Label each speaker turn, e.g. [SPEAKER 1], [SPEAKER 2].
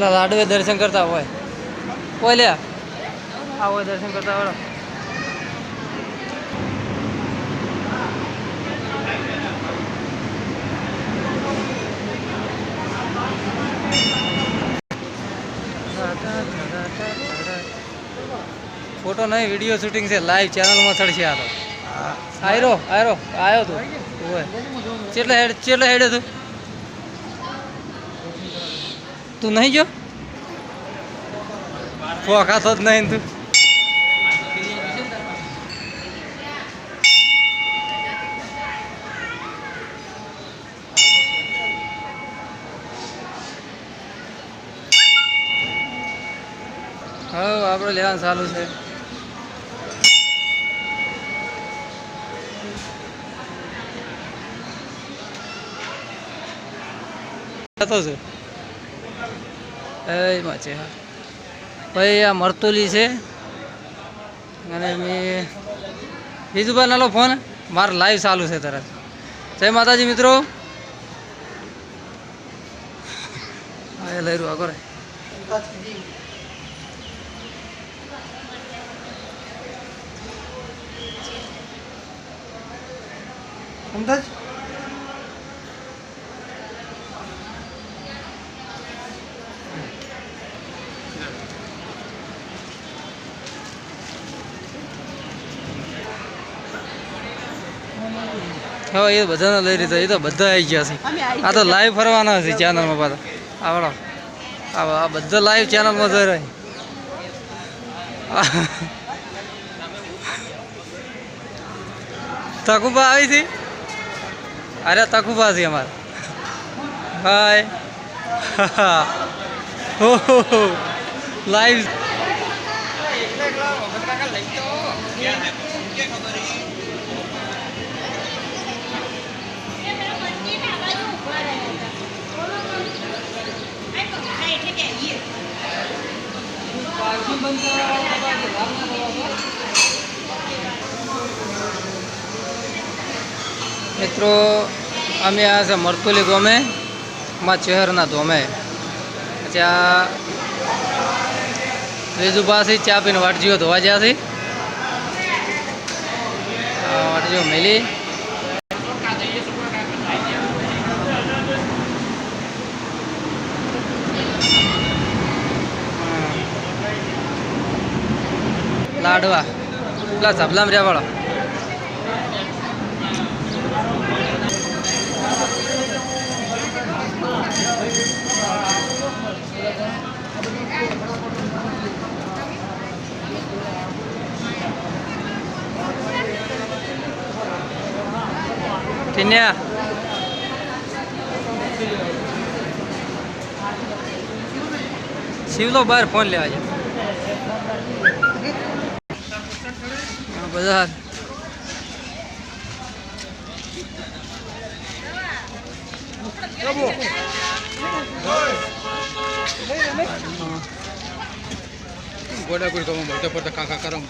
[SPEAKER 1] પેલા લાડવે દર્શન કરતા હોય. હોય આવો દર્શન કરતા હોય ફોટો નહીં વીડિયો શૂટિંગ છે. લાઈવ ચેનલમાં ચડશે આ તો. આયરો આયરો. આવ્યો તું. હોય ચેટલે હેડ ચેટલે હેડે તું? તું નહીં જો? પોખાતો જ નહીં તું. હા આપણે લેવાનું ચાલુ છે. જતો છું. એ માં છે ભાઈ, આ મરતુલી છે. અને મેં બીજું ભાઈ નાલો ફોન, મારે લાઈવ ચાલુ છે તરત. જય માતાજી, મિત્રો. હા લઈ રહ્યું, આગળ.
[SPEAKER 2] અમદાજ
[SPEAKER 1] હા એ બધાને લઈ લીધા એ તો બધા આવી ગયા છે. આ તો લાઈવ ફરવાના છે ચેનલમાં પાછા. આવડો. આ આ બધા લાઈવ ચેનલમાં જોઈ રહ્યા. તકુબા આવી હતી? અરે તકુબા છે અમારે. હાય લાઈવ મિત્રો, અમે આ છે મરતુલી ગોમે માં ચહેરના ધોમે. ત્યાં ત્રીજું પાસે ચા પીને વાટજીઓ ધોવા જ્યાં છે. વાટજીઓ મેલી. લાડવા. પેલા ઝબલામ રહ્યા વાળો. ટીન્યા શિવલો બહાર ફોન લેવા જાય. બધા.
[SPEAKER 2] ગોડા ગુડ કમ મળતા પડતા કાકા કરમ.